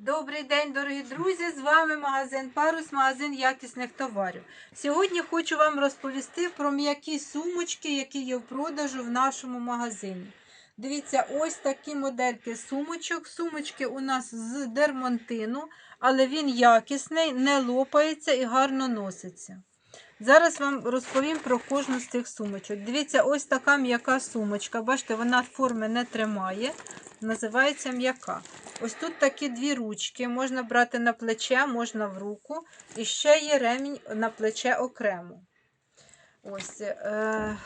Добрий день, дорогі друзі! З вами магазин Парус, магазин якісних товарів. Сьогодні хочу вам розповісти про м'які сумочки, які є в продажу в нашому магазині. Дивіться, ось такі модельки сумочок. Сумочки у нас з дермонтину, але він якісний, не лопається і гарно носиться. Зараз вам розповім про кожну з цих сумочок. Дивіться, ось така м'яка сумочка. Бачите, вона форми не тримає. Називається м'яка. Ось тут такі дві ручки. Можна брати на плече, можна в руку. І ще є ремінь на плече окремо. Ось, е,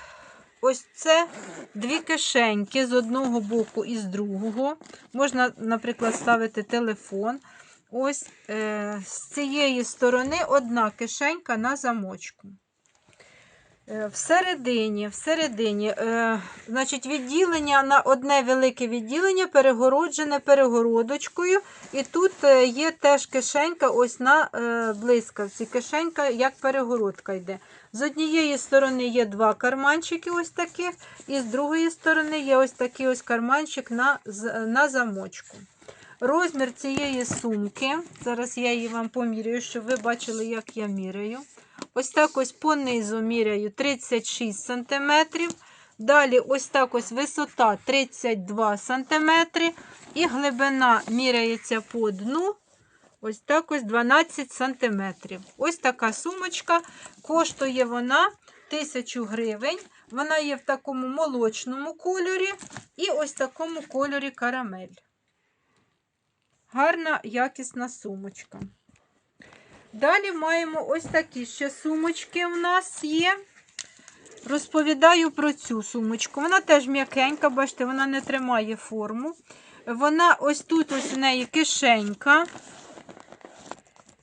ось це дві кишеньки з одного боку і з другого. Можна, наприклад, ставити телефон. Ось е, з цієї сторони одна кишенька на замочку. Е, Всередині, всередині, е, значить, відділення на одне велике відділення перегороджене перегородочкою. І тут є теж кишенька, ось на блискавці. Кишенька, як перегородка йде. З однієї сторони є два карманчики, ось таких, і з другої сторони є ось такий ось карманчик на, на замочку. Розмір цієї сумки, зараз я її вам поміряю, щоб ви бачили, як я міряю. Ось так ось понизу міряю 36 см. Далі ось так ось висота 32 см. І глибина міряється по дну. Ось так ось 12 см. Ось така сумочка. Коштує вона 1000 гривень. Вона є в такому молочному кольорі і ось такому кольорі карамель. Гарна, якісна сумочка. Далі маємо ось такі ще сумочки у нас є. Розповідаю про цю сумочку. Вона теж м'якенька, бачите, вона не тримає форму. Вона ось тут ось в неї кишенька.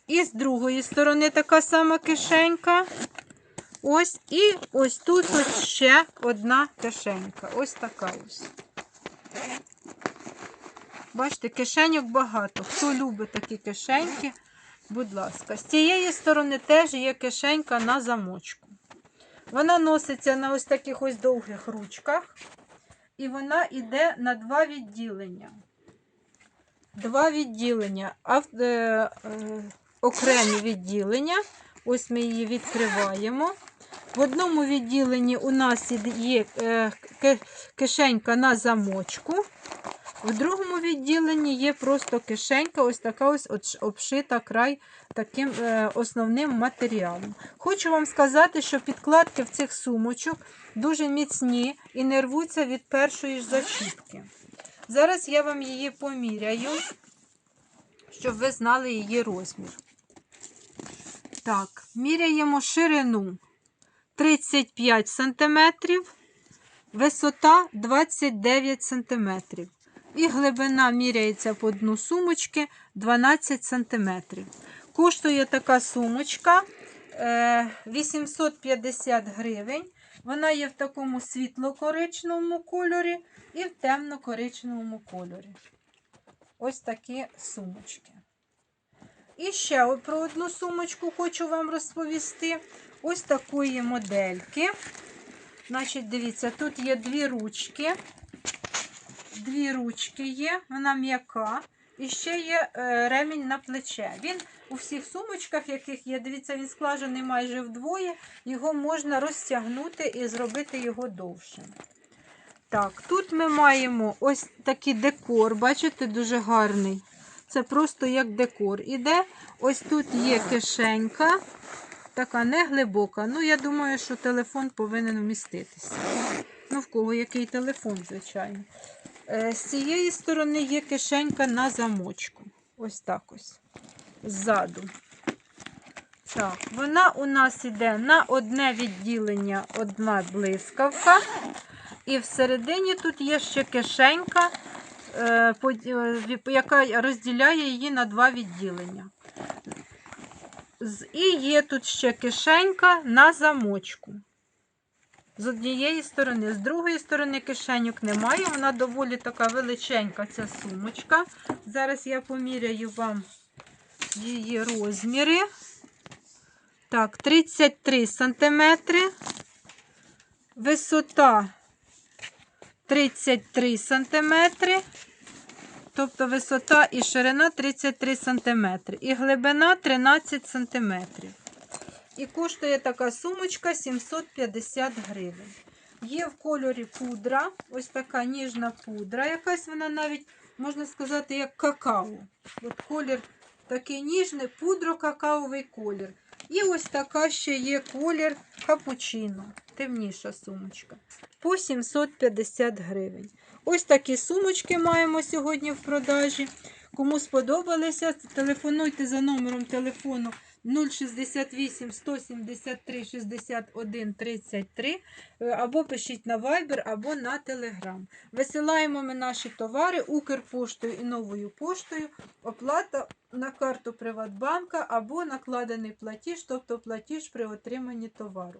І з другої сторони така сама кишенька. Ось, і ось тут ось ще одна кишенька. Ось така ось. Бачите, кишеньок багато. Хто любить такі кишеньки, будь ласка. З цієї сторони теж є кишенька на замочку. Вона носиться на ось таких ось довгих ручках. І вона йде на два відділення. Два відділення. Ав, е, е, окремі відділення. Ось ми її відкриваємо. В одному відділенні у нас є е, кишенька на замочку. В другому відділенні є просто кишенька, ось така ось обшита край таким е, основним матеріалом. Хочу вам сказати, що підкладки в цих сумочок дуже міцні і не рвуться від першої ж зачіпки. Зараз я вам її поміряю, щоб ви знали її розмір. Так, міряємо ширину 35 см, висота 29 см. І глибина міряється по дну сумочки 12 см. Коштує така сумочка е, 850 гривень. Вона є в такому світло-коричневому кольорі і в темно-коричневому кольорі. Ось такі сумочки. І ще про одну сумочку хочу вам розповісти. Ось такої модельки. Значить, дивіться, тут є дві ручки. Дві ручки є, вона м'яка. І ще є е, ремінь на плече. Він у всіх сумочках, яких є, дивіться, він складений майже вдвоє. Його можна розтягнути і зробити його довшим. Так, тут ми маємо ось такий декор, бачите, дуже гарний. Це просто як декор. Іде, ось тут є кишенька, така не глибока. Ну, я думаю, що телефон повинен вміститися. Ну, в кого який телефон, звичайно. Е, З цієї сторони є кишенька на замочку. Ось так ось. Ззаду. Так, вона у нас іде на одне відділення, одна блискавка. І всередині тут є ще кишенька, е, е, яка розділяє її на два відділення. І є тут ще кишенька на замочку. З однієї сторони, з другої сторони кишеньок немає. Вона доволі така величенька, ця сумочка. Зараз я поміряю вам її розміри. Так, 33 сантиметри. Висота 33 сантиметри. тобто висота і ширина 33 см, і глибина 13 см. І коштує така сумочка 750 гривень. Є в кольорі пудра, ось така ніжна пудра, якась вона навіть, можна сказати, як какао. От колір такий ніжний, пудро-какаовий колір. І ось така ще є колір капучино, темніша сумочка. По 750 гривень. Ось такі сумочки маємо сьогодні в продажі. Кому сподобалися, телефонуйте за номером телефону 068 173 61 33 е, або пишіть на Viber, або на Telegram. Висилаємо ми наші товари Укрпоштою і новою поштою. Оплата на карту Приватбанка або накладений платіж, тобто платіж при отриманні товару.